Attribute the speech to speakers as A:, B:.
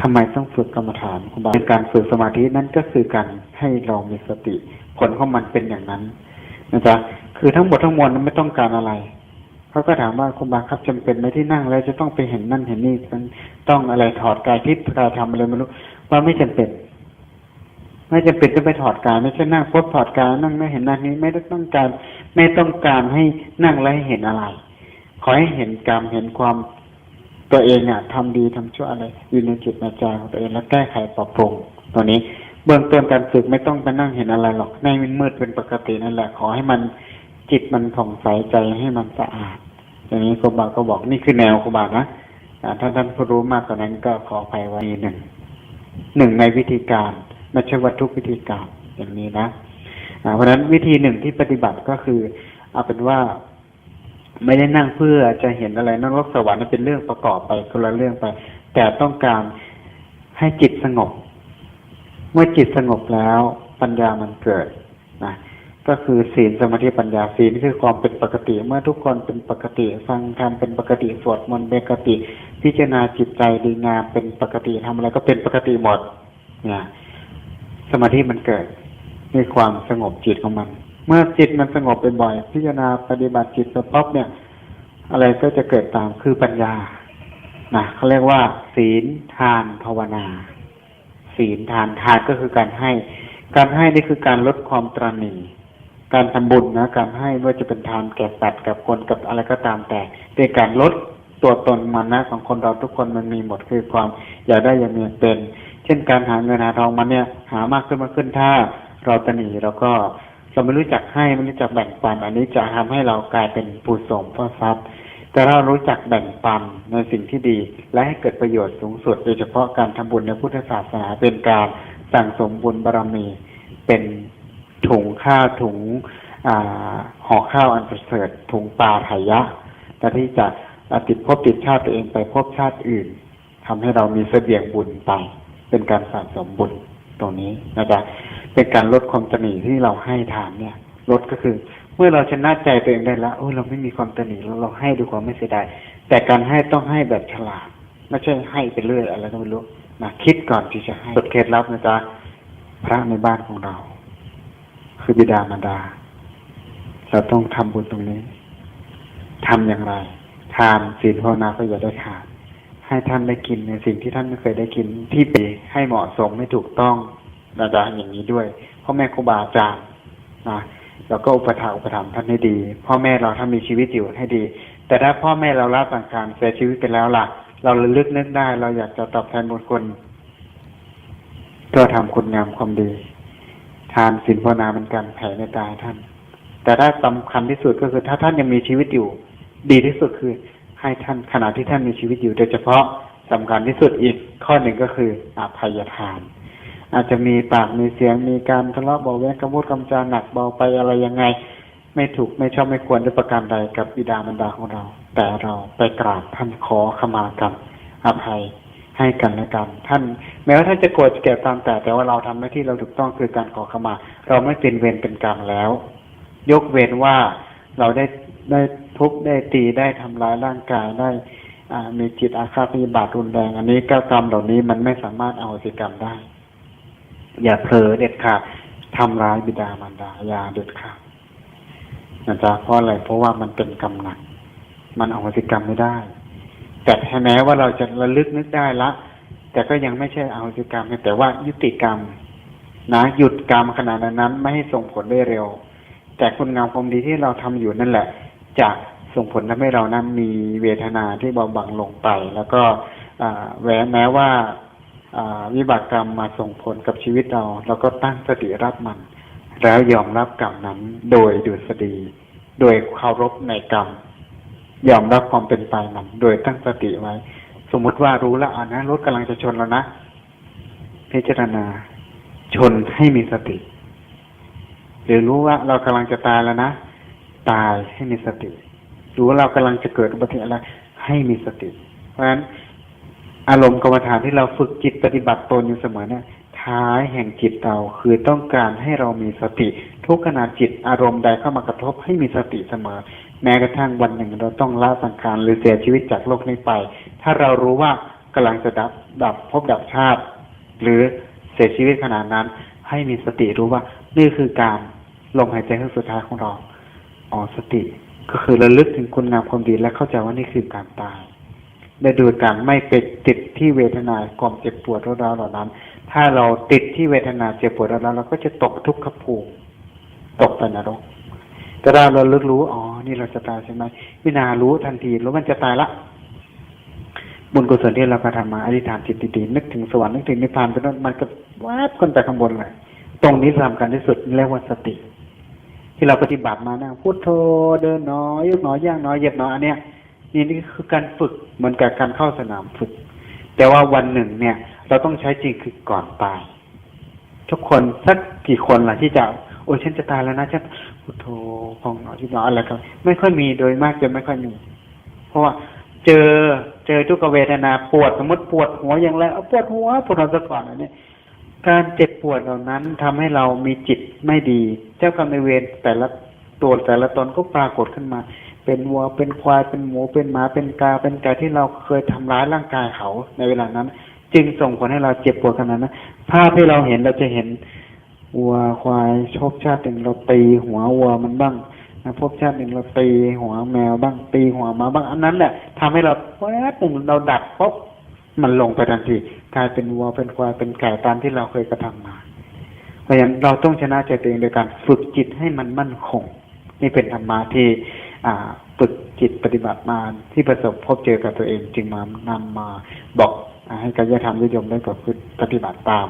A: ทำไมต้องฝึกกรรมฐานครูบาการฝึกสมาธินั่นก็คือการให้เรามีสติ ผลของมันเป็นอย่างนั้นนะจ๊ะคือทั้งหมดทั้งมวลนั้นไม่ต้องการอะไรเขาก็ถามว่าครูบาครับจำเป็นไหมที่นั่งแล้วจะต้องไปเห็นนั่นเห็นนี่ต้องอะไรถอดกายทิพย์กายทำอะไรไม่รู้ว่าไม่จำเป็น ไม่จำเป็นต้องไปถอดกายไม่ใช่นั่งพบถอดกายนั่งไม่เห็นนั่นนี้ไม่ต้องการ ไม่ต้องการให้นั่งแล้วให้เห็นอะไรขอให้เห็นกรรมเห็นความ ตัวเองอะทำดีทำชั่วอะไรอยู่ในจิตในใจของตัวเองแล้วแก้ไขปรับปรุงตัวนี้เบื้องต้นการฝึกไม่ต้องไปนั่งเห็นอะไรหรอกในมันมืดเป็นปกตินั่นแหละขอให้มันจิตมันผ่องใสใจให้มันสะอาดอย่างนี้ครูบาก็บอกนี่คือแนวครูบานะถ้าท่านผู้รู้มากกว่านั้นก็ขอไปไว้หนึ่งหนึ่งในวิธีการไม่ใช่ว่าทุกวิธีการอย่างนี้นะเพราะฉะนั้นวิธีหนึ่งที่ปฏิบัติก็คือเอาเป็นว่า ไม่ได้นั่งเพื่อจะเห็นอะไรนั่งรกสวรรค์เป็นเรื่องประกอบไปคนละเรื่องไป แต่ต้องการให้จิตสงบ เมื่อจิตสงบแล้วปัญญามันเกิดนะก็คือศีลสมาธิปัญญาศีลคือความเป็นปกติ เมื่อทุกคนเป็นปกติฟังธรรมเป็นปกติสวดมนต์เป็นปกติ พิจารณาจิตใจดีงามเป็นปกติทำอะไรก็เป็นปกติหมดเนี่ยสมาธิมันเกิดมีความสงบจิตของมัน เมื่อจิตมันสงบไปบ่อยพิจารณาปฏิบัติจิตสป๊บเนี่ย อะไรก็จะเกิดตามคือปัญญานะเขาเรียกว่า ศีลทานภาวนา ศีลทานทานก็คือการให้ การให้นี่คือการลดความตรณีการทำบุญนะการให้ไม่ว่าจะเป็นทานแก่สัตว์กับคนกับอะไรก็ตามแต่เป็นการลดตัวตนมานนะของคนเราทุกคนมันมีหมดคือความอยากได้อย่างมีเป็น เช่นการหาเงินหาทองมันเนี่ย หามากขึ้นมากขึ้นถ้าเราตนีเราก็ เราไม่รู้จักให้ไม่รู้จักแบ่งปัน อันนี้จะทำให้เรากลายเป็นผู้สมพ่อทรัพย์ แต่เรารู้จักแบ่งปันในสิ่งที่ดี และให้เกิดประโยชน์สูงสุด โดยเฉพาะการทำบุญในพุทธศาสนาเป็นการสั่งสมบุญบารรมีเป็นถุงข้าวถุงห่อข้าวอันประเสริฐถุงปลาไถยะแต่ที่จะติดพบติดชาติตัวเองไปพบชาติอื่นทำให้เรามีเสบียงบุญไป เป็นการสะสมบุญตรงนี้นะจ๊ะ เป็นการลดความตนีที่เราให้ทานเนี่ย ลดก็คือ เมื่อเราชนะใจตัวเองได้แล้วโอ้เราไม่มีความตนีแล้วเราให้ด้วยความไม่เสียดายแต่การให้ต้องให้แบบฉลาดไม่ใช่ให้ไปเรื่อยอะไรก็ไม่รู้นะคิดก่อนที่จะให้กฎเคล็ดลับนะจ๊ะพระในบ้านของเรา คือบิดามารดา เราต้องทำบุญตรงนี้ทำอย่างไร ทานศีลภาวนาก็อย่าได้ขาดให้ท่านได้กินในสิ่งที่ท่านไม่เคยได้กินที่ไปให้เหมาะสมไม่ถูกต้อง นะจ๊ะอย่างนี้ด้วยพ่อแม่ครูบาอาจารย์นะเราก็อุปถัมภ์อุปถัมภ์ท่านให้ดี พ่อแม่เราถ้ามีชีวิตอยู่ให้ดี แต่ถ้าพ่อแม่เราละสังขารเสียชีวิตไปแล้วล่ะ เราระลึกนึกได้ เราอยากจะตอบแทนบุญคุณก็ทำคุณงามความดี ทานศีลภาวนาเป็นการแผ่ในตาท่าน แต่ถ้าสำคัญที่สุดก็คือ ถ้าท่านยังมีชีวิตอยู่ ดีที่สุดคือ ให้ท่านขณะที่ท่านมีชีวิตอยู่ โดยเฉพาะสำคัญที่สุดอีกข้อหนึ่งก็คืออภัยทาน อาจจะมีปากมีเสียงมีการทะเลาะเบาแวงกระมุดกำจาหนักเบาไปอะไรยังไง ไม่ถูกไม่ชอบไม่ควรด้วยประการใดกับบิดามารดาของเรา แต่เราไปกราบท่านขอขมากันอภัยให้กันและกันท่าน แม้ว่าท่านจะโกรธจะแก่ตามแต่ แต่ว่าเราทำหน้าที่เราถูกต้องคือการขอขมา เราไม่เป็นเวรเป็นกรรมแล้ว ยกเว้นว่าเราได้ได้ทุบได้ตีได้ทำร้ายร่างกายได้มีจิตอาฆาตพยาบาทรุนแรง อันนี้ก็กรรมเหล่านี้มันไม่สามารถเอาสิกรรมได้ อย่าเผลอเด็ดขาดทำร้ายบิดามารดาอย่าเด็ดขาดนะจ๊ะเพราะอะไรเพราะว่ามันเป็นกรรมหนัก มันเอาสิกรรมไม่ได้ แต่แม้ว่าเราจะระลึกนึกได้ละ แต่ก็ยังไม่ใช่เอาสิกรรมแต่ว่ายุติกรรม นะ หยุดกรรมขนาดนั้น ไม่ให้ส่งผลได้เร็ว แต่คุณงามความดีที่เราทำอยู่นั่นแหละจะส่งผลทำให้เรานั้นมีเวทนาที่เบาบางลงไป แล้วก็แว้แม้ว่า วิบากกรรมมาส่งผลกับชีวิตเรา เราก็ตั้งสติรับมัน แล้วยอมรับกรรมนั้นโดยดุษฎีโดยเคารพในกรรม ยอมรับความเป็นไปมัน โดยตั้งสติไว้ สมมุติว่ารู้แล้วอ่านะรถกำลังจะชนแล้วนะพิจารณาชนให้มีสติ หรือรู้ว่าเรากำลังจะตายแล้วนะตายให้มีสติ รู้ว่าเรากำลังจะเกิดอุบัติเหตุอะไรให้มีสติ เพราะฉะนั้น อารมณ์กรรมฐานที่เราฝึกจิตปฏิบัติตนอยู่เสมอเนี่ยท้ายแห่งจิตเราคือต้องการให้เรามีสติ ทุกขณะจิตอารมณ์ใดเข้ามากระทบให้มีสติเสมอ แม้กระทั่งวันหนึ่งเราต้องละสังขารหรือเสียชีวิตจากโลกนี้ไป ถ้าเรารู้ว่ากำลังจะดับดับภพดับชาติ หรือเสียชีวิตขนาดนั้น ให้มีสติรู้ว่านี่คือการลมหายใจครั้งสุดท้ายของเราอ๋อสติ ก็คือระลึกถึงคุณงามความดีและเข้าใจว่านี่คือการตาย ได้ดูการไม่ไปติดที่เวทนาความเจ็บปวดรร้าวเหล่านั้น ถ้าเราติดที่เวทนาเจ็บปวดรร้าวเราก็จะตกทุกขภูมิตกไปนรกแต่ถ้าเราลึกรู้อ๋อนี่เราจะตายใช่ไหมวินารู้ทันทีรู้มันจะตายละบุญกุศลที่เรากระทำมาอธิษฐานจิตดีๆนึกถึงสวรรค์นึกถึงนิพพานเป็นต้นมันก็แวบขึ้นไปข้างบนเลยตรงนี้สำคัญที่สุดเรียกว่าสติ ที่เราปฏิบัติมานะพุทโธเดินหนอยยกหนอยย่างหนอยเหยียบหนอยอันเนี้ย นี่นี่คือการฝึกเหมือนกับการเข้าสนามฝึก แต่ว่าวันหนึ่งเนี่ย เราต้องใช้จริงคือก่อนตาย ทุกคนสักกี่คนล่ะที่จะโอ้ยฉันจะตายแล้วนะฉันพุทโธพองหนอที่หนออะไรกันไม่ค่อยมีโดยมากจะไม่ค่อยมี เพราะว่าเจอเจอทุกเวทนาปวดสมมติปวดหัวอย่างไรเอาปวดหัวปวดหัวซะก่อนอันนี้การเจ็บปวดเหล่านั้นทำให้เรามีจิตไม่ดี เจ้ากรรมในเวรแต่ละตัวแต่ละตนก็ปรากฏขึ้นมา เป็นวัวเป็นควายเป็นหมูเป็นหมาเป็นกาเป็นไก่ที่เราเคยทำร้ายร่างกายเขาในเวลานั้น จึงส่งผลให้เราเจ็บปวดขนาดนั้นภาพที่เราเห็นเราจะเห็นวัวควายชอบชาติหนึ่งเราตีหัววัวมันบ้างนะพบชาติหนึ่งเราตีหัวแมวบ้างตีหัวหมาบ้างอันนั้นแหละทำให้เราแวบหนึ่งเราดับปุ๊บมันลงไปทันทีกลายเป็นวัวเป็นควายเป็นไก่ตามที่เราเคยกระทำมา เพราะฉะนั้นเราต้องชนะใจตัวเองโดยการฝึกจิตให้มันมั่นคง นี่เป็นธรรมะที่ ฝึกจิตปฏิบัติมาที่ประสบพบเจอกับตัวเองจึงมานำมาบอกอให้กัลยาธรรมนิยมได้ประพฤติปฏิบัติตาม